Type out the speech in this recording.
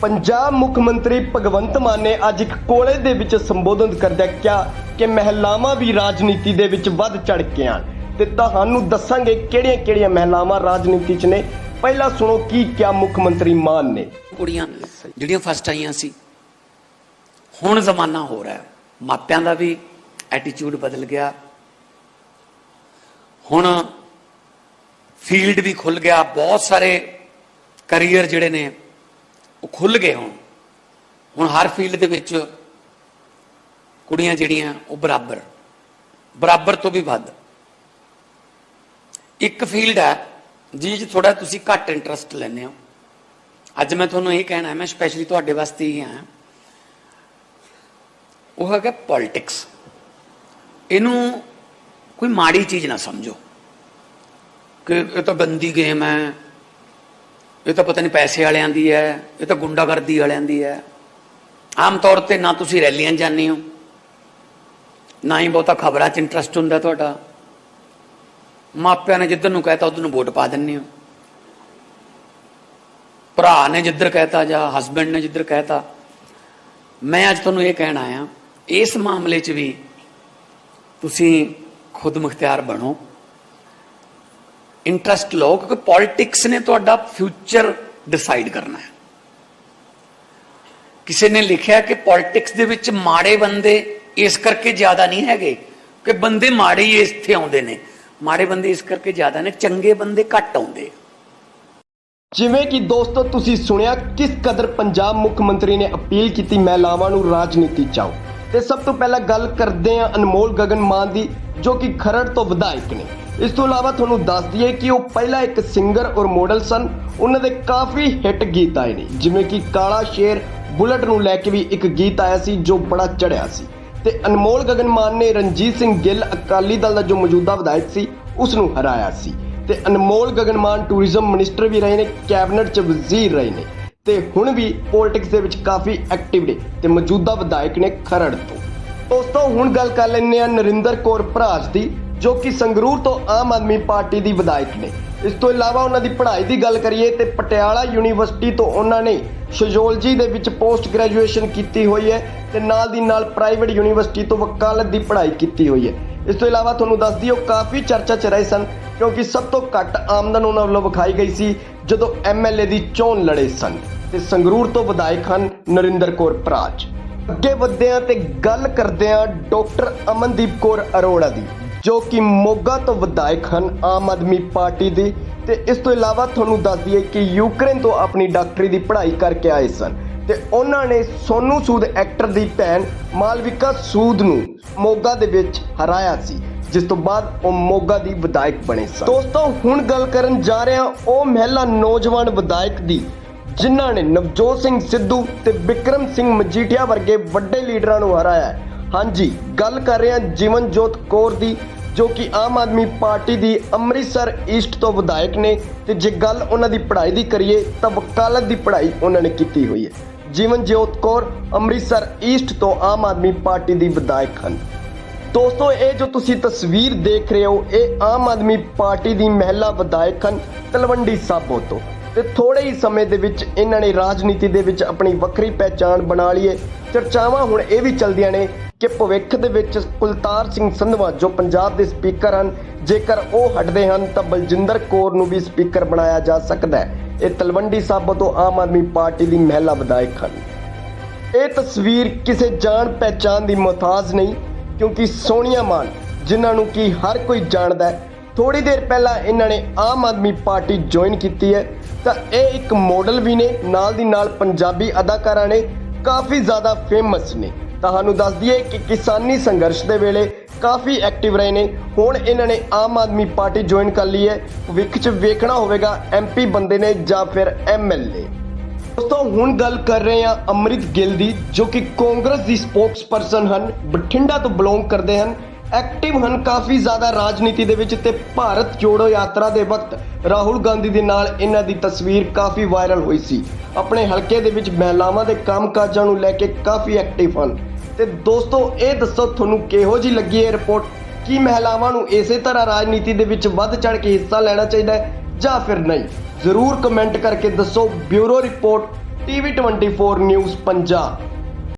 ਪੰਜਾਬ ਮੁੱਖ ਮੰਤਰੀ ਭਗਵੰਤ ਮਾਨ ਨੇ ਅੱਜ ਇੱਕ ਕੋਲੇ ਦੇ ਵਿੱਚ ਸੰਬੋਧਨ ਕਰਦਿਆਂ ਕਿਹਾ ਕਿ ਮਹਿਲਾਵਾਂ ਵੀ ਰਾਜਨੀਤੀ ਦੇ ਵਿੱਚ ਵੱਧ ਚੜ ਕੇ ਆਣ ਤੇ ਤੁਹਾਨੂੰ ਦੱਸਾਂਗੇ ਕਿਹੜੀਆਂ-ਕਿਹੜੀਆਂ ਮਹਿਲਾਵਾਂ ਰਾਜਨੀਤੀ 'ਚ ਨੇ। ਪਹਿਲਾਂ ਸੁਣੋ ਕੀ ਕਿਹਾ ਮੁੱਖ ਮੰਤਰੀ ਮਾਨ ਨੇ। ਕੁੜੀਆਂ ਜਿਹੜੀਆਂ ਫਸਟ ਆਈਆਂ ਸੀ, ਹੁਣ ਜ਼ਮਾਨਾ ਹੋ ਰਿਹਾ ਹੈ। ਮਾਪਿਆਂ ਦਾ ਵੀ ਐਟੀਟਿਊਡ ਬਦਲ ਗਿਆ। ਹੁਣ ਫੀਲਡ ਵੀ ਖੁੱਲ ਗਿਆ। ਬਹੁਤ ਸਾਰੇ ਕੈਰੀਅਰ ਜਿਹੜੇ ਨੇ ਉਹ ਖੁੱਲ ਗਏ ਹੁਣ। ਹੁਣ ਹਰ ਫੀਲਡ ਦੇ ਵਿੱਚ ਕੁੜੀਆਂ ਜਿਹੜੀਆਂ, ਉਹ ਬਰਾਬਰ। ਬਰਾਬਰ ਤੋਂ ਵੀ ਵੱਧ। ਇੱਕ ਫੀਲਡ ਹੈ ਜਿਹ 'ਚ ਥੋੜਾ ਤੁਸੀਂ ਘੱਟ ਇੰਟਰਸਟ ਲੈਂਦੇ ਹੋ। ਅੱਜ ਮੈਂ ਤੁਹਾਨੂੰ ਇਹ ਕਹਿਣਾ ਹੈ ਮੈਂ ਸਪੈਸ਼ਲੀ ਤੁਹਾਡੇ ਵਾਸਤੇ ਹੀ ਆਇਆ। ਉਹ ਹੈਗਾ ਪੋਲਿਟਿਕਸ ਇਹਨੂੰ ਕੋਈ ਮਾੜੀ ਚੀਜ਼ ਨਾ ਸਮਝੋ। ਕਿ ਇਹ ਤਾਂ ਗੰਦੀ ਗੇਮ ਹੈ। ਇਹ ਤਾਂ ਪਤਾ ਨਹੀਂ ਪੈਸੇ ਵਾਲਿਆਂ ਦੀ ਹੈ, ਇਹ ਤਾਂ ਗੁੰਡਾਗਰਦੀ ਵਾਲਿਆਂ ਦੀ ਹੈ। ਆਮ ਤੌਰ ਤੇ ਨਾ ਤੁਸੀਂ ਰੈਲੀਆਂ ਜਾਂਦੇ ਹੋ, ਨਾ ਹੀ ਬਹੁਤਾ ਖਬਰਾਂ 'ਚ ਇੰਟਰਸਟ ਹੁੰਦਾ ਤੁਹਾਡਾ। ਮਾਪਿਆਂ ਨੇ ਜਿੱਧਰ ਨੂੰ ਕਹਿਤਾ, ਉਧਰ ਨੂੰ ਵੋਟ ਪਾ ਦਿੰਦੇ ਹੋ। ਭਰਾ ਨੇ ਜਿੱਧਰ ਕਹਿਤਾ ਜਾਂ ਹਸਬੰਡ ਨੇ ਜਿੱਧਰ ਕਹਿਤਾ। ਮੈਂ ਅੱਜ ਤੁਹਾਨੂੰ ਇਹ ਕਹਿਣ ਆਇਆ, ਇਸ ਮਾਮਲੇ 'ਚ ਵੀ ਤੁਸੀਂ ਖੁਦ ਮੁਖਤਿਆਰ ਬਣੋ। ਇੰਟਰਸਟ ਲਓ, ਕਿਉਂਕਿ ਪੋਲਿਟਿਕਸ ਨੇ ਤੁਹਾਡਾ ਫਿਊਚਰ ਡਿਸਾਈਡ ਕਰਨਾ ਹੈ। ਕਿਸੇ ਨੇ ਲਿਖਿਆ ਕਿ ਪੋਲਿਟਿਕਸ ਦੇ ਵਿੱਚ ਮਾੜੇ ਬੰਦੇ ਇਸ ਕਰਕੇ ਜ਼ਿਆਦਾ ਨਹੀਂ ਹੈਗੇ ਕਿ ਬੰਦੇ ਮਾੜੇ ਹੀ ਇੱਥੇ ਆਉਂਦੇ ਨੇ। ਮਾੜੇ ਬੰਦੇ ਇਸ ਕਰਕੇ ਜ਼ਿਆਦਾ ਨੇ, ਚੰਗੇ ਬੰਦੇ ਘੱਟ ਆਉਂਦੇ। ਜਿਵੇਂ ਕਿ ਦੋਸਤੋ, ਤੁਸੀਂ ਸੁਣਿਆ ਕਿਸ ਕਦਰ ਪੰਜਾਬ ਮੁੱਖ ਮੰਤਰੀ ਨੇ ਅਪੀਲ ਕੀਤੀ ਮਹਿਲਾਵਾਂ ਨੂੰ ਰਾਜਨੀਤੀ 'ਚ ਆਓ। ਤੇ ਸਭ ਤੋਂ ਪਹਿਲਾਂ ਗੱਲ ਕਰਦੇ ਹਾਂ ਅਨਮੋਲ ਗਗਨ ਮਾਨ ਦੀ, ਜੋ ਕਿ ਖਰੜ ਤੋਂ ਵਿਧਾਇਕ ਨੇ। ਇਸ ਤੋਂ ਇਲਾਵਾ ਤੁਹਾਨੂੰ ਦੱਸ ਦਈਏ ਕਿ ਉਹ ਪਹਿਲਾਂ ਇੱਕ ਸਿੰਗਰ ਔਰ ਮਾਡਲ ਸਨ। ਉਹਨਾਂ ਦੇ ਕਾਫੀ ਹਿੱਟ ਗੀਤ ਆਏ ਨੇ। ਜਿਵੇਂ ਕਿ ਕਾਲਾ ਸ਼ੇਰ ਬੁਲਟ ਨੂੰ ਲੈ ਕੇ ਵੀ ਇੱਕ ਗੀਤ ਆਇਆ ਸੀ ਜੋ ਬੜਾ ਚੜਿਆ ਸੀ। ਤੇ ਅਨਮੋਲ ਗਗਨ ਮਾਨ ਨੇ ਰਣਜੀਤ ਸਿੰਘ ਗਿੱਲ, ਅਕਾਲੀ ਦਲ ਦਾ ਜੋ ਮੌਜੂਦਾ ਵਿਧਾਇਕ ਸੀ, ਉਸ ਨੂੰ ਹਰਾਇਆ ਸੀ। ਤੇ ਅਨਮੋਲ ਗਗਨ ਮਾਨ ਟੂਰਿਜ਼ਮ ਮਿਨਿਸਟਰ ਵੀ ਰਹੇ ਨੇ ਕੈਬਨਿਟ 'ਚ ਵਜ਼ੀਰ ਰਹੇ ਨੇ। ਤੇ ਹੁਣ ਵੀ ਪੋਲਿਟਿਕਸ ਦੇ ਵਿੱਚ ਕਾਫੀ ਐਕਟਿਵ ਨੇ ਤੇ ਮੌਜੂਦਾ ਵਿਧਾਇਕ ਨੇ ਖਰੜ ਤੋਂ। ਦੋਸਤੋ, ਹੁਣ ਗੱਲ ਕਰ ਲੈਂਦੇ ਆ ਨਰਿੰਦਰ ਕੌਰ ਭਰਾਜ ਦੀ। ਜੋ ਕਿ ਸੰਗਰੂਰ ਤੋਂ ਆਮ ਆਦਮੀ ਪਾਰਟੀ ਦੀ ਵਿਧਾਇਕ ਨੇ। ਇਸ ਤੋਂ ਇਲਾਵਾ ਉਹਨਾਂ ਦੀ ਪੜ੍ਹਾਈ ਦੀ ਗੱਲ ਕਰੀਏ ਤੇ ਪਟਿਆਲਾ ਯੂਨੀਵਰਸਿਟੀ ਤੋਂ ਉਹਨਾਂ ਨੇ ਸੋਸ਼ੀਓਲੋਜੀ ਦੇ ਵਿੱਚ ਪੋਸਟ ਗ੍ਰੈਜੂਏਸ਼ਨ ਕੀਤੀ ਹੋਈ ਹੈ ਤੇ ਨਾਲ ਦੀ ਨਾਲ ਪ੍ਰਾਈਵੇਟ ਯੂਨੀਵਰਸਿਟੀ ਤੋਂ ਵਕਾਲਤ ਦੀ ਪੜ੍ਹਾਈ ਕੀਤੀ ਹੋਈ ਹੈ। ਇਸ ਤੋਂ ਇਲਾਵਾ ਤੁਹਾਨੂੰ ਦੱਸ ਦਈਏ, ਉਹ ਕਾਫੀ ਚਰਚਾ 'ਚ ਰਹੇ ਸਨ ਕਿਉਂਕਿ ਸਭ ਤੋਂ ਘੱਟ ਆਮਦਨ ਉਹਨਾਂ ਵੱਲੋਂ ਵਿਖਾਈ ਗਈ ਸੀ ਜਦੋਂ ਐਮਐਲਏ ਦੀ ਚੋਣ ਲੜੇ ਸਨ ਤੇ ਸੰਗਰੂਰ ਤੋਂ ਵਿਧਾਇਕ ਹਨ ਨਰਿੰਦਰ ਕੌਰ ਭਰਾਜ ਅੱਗੇ ਵਧਦੇ ਹਾਂ ਤੇ ਗੱਲ ਕਰਦਿਆਂ ਡਾਕਟਰ ਅਮਨਦੀਪ ਕੌਰ ਅਰੋੜਾ ਦੀ ਜੋ ਕਿ ਮੋਗਾ ਤੋਂ ਵਿਧਾਇਕ ਹਨ, ਆਮ ਆਦਮੀ ਪਾਰਟੀ ਦੀ। ਤੇ ਇਸ ਤੋਂ ਇਲਾਵਾ ਤੁਹਾਨੂੰ ਦੱਸ ਦਈਏ ਕਿ ਯੂਕਰੇਨ ਤੋਂ ਆਪਣੀ ਡਾਕਟਰੀ ਦੀ ਪੜ੍ਹਾਈ ਕਰਕੇ ਆਏ ਸਨ। ਤੇ ਉਹਨਾਂ ਨੇ ਸੋਨੂ ਸੂਦ ਐਕਟਰ ਦੀ ਭੈਣ ਮਾਲਵਿਕਾ ਸੂਦ ਨੂੰ ਮੋਗਾ ਦੇ ਵਿੱਚ ਹਰਾਇਆ ਸੀ, ਜਿਸ ਤੋਂ ਬਾਅਦ ਉਹ ਮੋਗਾ ਦੀ ਵਿਧਾਇਕ ਬਣੇ ਸਨ। ਦੋਸਤੋ, ਹੁਣ ਗੱਲ ਕਰਨ ਜਾ ਰਹੇ ਹਾਂ ਉਹ ਮਹਿਲਾ ਨੌਜਵਾਨ ਵਿਧਾਇਕ ਦੀ, ਜਿਨ੍ਹਾਂ ਨੇ ਨਵਜੋਤ ਸਿੰਘ ਸਿੱਧੂ ਤੇ ਵਿਕਰਮ ਸਿੰਘ ਮਜੀਠੀਆ ਵਰਗੇ ਵੱਡੇ ਲੀਡਰਾਂ ਨੂੰ ਹਰਾਇਆ ਹਾਂਜੀ, ਗੱਲ ਕਰ ਰਹੇ ਹਾਂ ਜੀਵਨਜੋਤ ਕੌਰ ਦੀ। ਜੋ ਕਿ ਆਮ ਆਦਮੀ ਪਾਰਟੀ ਦੀ ਅੰਮ੍ਰਿਤਸਰ ਈਸਟ ਤੋਂ ਵਿਧਾਇਕ ਨੇ ਤੇ ਜੇ ਗੱਲ ਉਹਨਾਂ ਦੀ ਪੜ੍ਹਾਈ ਦੀ ਕਰੀਏ ਤਾਂ ਵਕਾਲਤ ਦੀ ਪੜ੍ਹਾਈ ਉਹਨਾਂ ਨੇ ਕੀਤੀ ਹੋਈ ਹੈ। ਜੀਵਨ ਜੋਤ ਕੌਰ ਅੰਮ੍ਰਿਤਸਰ ਈਸਟ ਤੋਂ ਆਮ ਆਦਮੀ ਪਾਰਟੀ ਦੀ ਵਿਧਾਇਕ ਹਨ। ਦੋਸਤੋ, ਇਹ ਜੋ ਤੁਸੀਂ ਤਸਵੀਰ ਦੇਖ ਰਹੇ ਹੋ, ਇਹ ਆਮ ਆਦਮੀ ਪਾਰਟੀ ਦੀ ਮਹਿਲਾ ਵਿਧਾਇਕ ਹਨ ਤਲਵੰਡੀ ਸਾਬੋ ਤੋਂ। ਤੇ ਥੋੜੇ ਹੀ ਸਮੇਂ ਦੇ ਵਿੱਚ ਇਹਨਾਂ ਨੇ ਰਾਜਨੀਤੀ ਦੇ ਵਿੱਚ ਆਪਣੀ ਵੱਖਰੀ ਪਹਿਚਾਣ ਬਣਾ ਲਈ ਹੈ। ਚਰਚਾਵਾਂ ਹੁਣ ਇਹ ਵੀ ਚੱਲਦੀਆਂ ਨੇ ਕਿ ਭਵਿੱਖ ਦੇ ਵਿੱਚ ਕੁਲਤਾਰ ਸਿੰਘ ਸੰਧਵਾ ਜੋ ਪੰਜਾਬ ਦੇ ਸਪੀਕਰ ਹਨ, ਜੇਕਰ ਉਹ ਹਟਦੇ ਹਨ ਤਾਂ ਬਲਜਿੰਦਰ ਕੌਰ ਨੂੰ ਵੀ ਸਪੀਕਰ ਬਣਾਇਆ ਜਾ ਸਕਦਾ ਹੈ। ਇਹ ਤਲਵੰਡੀ ਸਾਬੋ ਤੋਂ ਆਮ ਆਦਮੀ ਪਾਰਟੀ ਦੀ ਮਹਿਲਾ ਵਿਧਾਇਕ ਹਨ। ਇਹ ਤਸਵੀਰ ਕਿਸੇ ਜਾਣ ਪਹਿਚਾਨ ਦੀ ਮੁਹਤਾਜ ਨਹੀਂ, ਕਿਉਂਕਿ ਸੋਨੀਆ ਮਾਨ, ਜਿਨ੍ਹਾਂ ਨੂੰ ਕੀ ਹਰ ਕੋਈ ਜਾਣਦਾ ਹੈ ਥੋੜੀ ਦੇਰ ਪਹਿਲਾਂ ਇਹਨਾਂ ਨੇ ਆਮ ਆਦਮੀ ਪਾਰਟੀ ਜੁਆਇਨ ਕੀਤੀ ਹੈ, ਤਾਂ ਇਹ ਇੱਕ ਮਾਡਲ ਵੀ ਨੇ, ਨਾਲ ਦੀ ਨਾਲ ਪੰਜਾਬੀ ਅਦਾਕਾਰਾ ਨੇ ਕਾਫੀ ਜ਼ਿਆਦਾ ਫੇਮਸ ਨੇ। ਤੁਹਾਨੂੰ ਦੱਸ ਦਈਏ ਕਿ ਕਿਸਾਨੀ ਸੰਘਰਸ਼ ਦੇ ਵੇਲੇ ਕਾਫੀ ਐਕਟਿਵ ਰਹੇ ਨੇ। ਹੁਣ ਇਹਨਾਂ ਨੇ ਆਮ ਆਦਮੀ ਪਾਰਟੀ ਜੁਆਇਨ ਕਰ ਲਈ ਹੈ। ਭਵਿੱਖ 'ਚ ਵੇਖਣਾ ਹੋਵੇਗਾ ਐਮਪੀ ਬੰਦੇ ਨੇ ਜਾਂ ਫਿਰ ਐਮਐਲਏ ਦੋਸਤੋ, ਹੁਣ ਗੱਲ ਕਰ ਰਹੇ ਹਾਂ ਅੰਮ੍ਰਿਤ ਗਿੱਲ ਦੀ, ਜੋ ਕਿ ਕਾਂਗਰਸ ਦੀ ਸਪੋਕਸਪਰਸਨ ਹਨ, ਬਠਿੰਡਾ ਤੋਂ ਬਿਲੋਂਗ ਕਰਦੇ ਹਨ। ਐਕਟਿਵ ਹਨ ਕਾਫੀ ਜ਼ਿਆਦਾ ਰਾਜਨੀਤੀ ਦੇ ਵਿੱਚ ਤੇ ਭਾਰਤ ਜੋੜੋ ਯਾਤਰਾ ਦੇ ਵਕਤ ਰਾਹੁਲ ਗਾਂਧੀ ਦੇ ਨਾਲ ਇਹਨਾਂ ਦੀ ਤਸਵੀਰ ਕਾਫੀ ਵਾਇਰਲ ਹੋਈ ਸੀ। ਆਪਣੇ ਹਲਕੇ ਦੇ ਵਿੱਚ ਮਹਿਲਾਵਾਂ ਦੇ ਕੰਮਕਾਜਾਂ ਨੂੰ ਲੈ ਕੇ ਕਾਫੀ ਐਕਟਿਵ ਹਨ। ਤੇ ਦੋਸਤੋ, ਇਹ ਦੱਸੋ, ਤੁਹਾਨੂੰ ਕਿਹੋ ਜੀ ਲੱਗੀ ਇਹ ਰਿਪੋਰਟ ਕੀ ਮਹਿਲਾਵਾਂ ਨੂੰ ਇਸੇ ਤਰ੍ਹਾਂ ਰਾਜਨੀਤੀ ਦੇ ਵਿੱਚ ਵੱਧ ਚੜ ਕੇ ਹਿੱਸਾ ਲੈਣਾ ਚਾਹੀਦਾ ਹੈ ਜਾਂ ਫਿਰ ਨਹੀਂ? ਜ਼ਰੂਰ ਕਮੈਂਟ ਕਰਕੇ ਦੱਸੋ। Bureau report TV 24 news Punjab.